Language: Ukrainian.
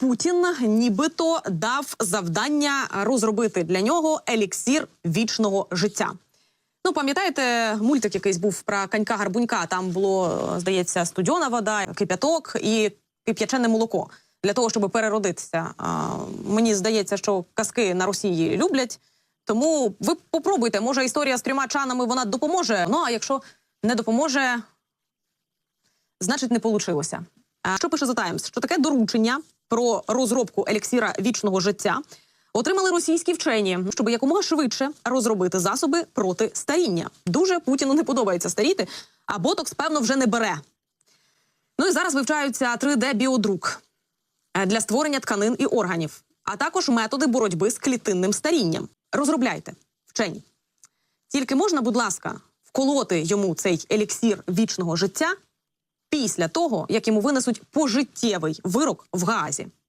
Путін нібито дав завдання розробити для нього еліксір вічного життя. Ну, пам'ятаєте, мультик якийсь був про канька гарбунька. Там було, здається, студьона вода, кип'яток і кип'ячене молоко для того, щоб переродитися. А, мені здається, що казки на Росії люблять. Тому ви попробуйте, може історія з трьома чанами вона допоможе. Ну а якщо не допоможе, значить не вийшло. Що пише The Times? Що таке доручення про розробку еліксіра вічного життя отримали російські вчені, щоб якомога швидше розробити засоби проти старіння. Дуже Путіну не подобається старіти, а ботокс, певно, вже не бере. Ну і зараз вивчаються 3D-біодрук е, для створення тканин і органів, а також методи боротьби з клітинним старінням. Розробляйте, вчені. Тільки можна, будь ласка, вколоти йому цей еліксір вічного життя після того, як йому винесуть пожиттєвий вирок в Гаазі.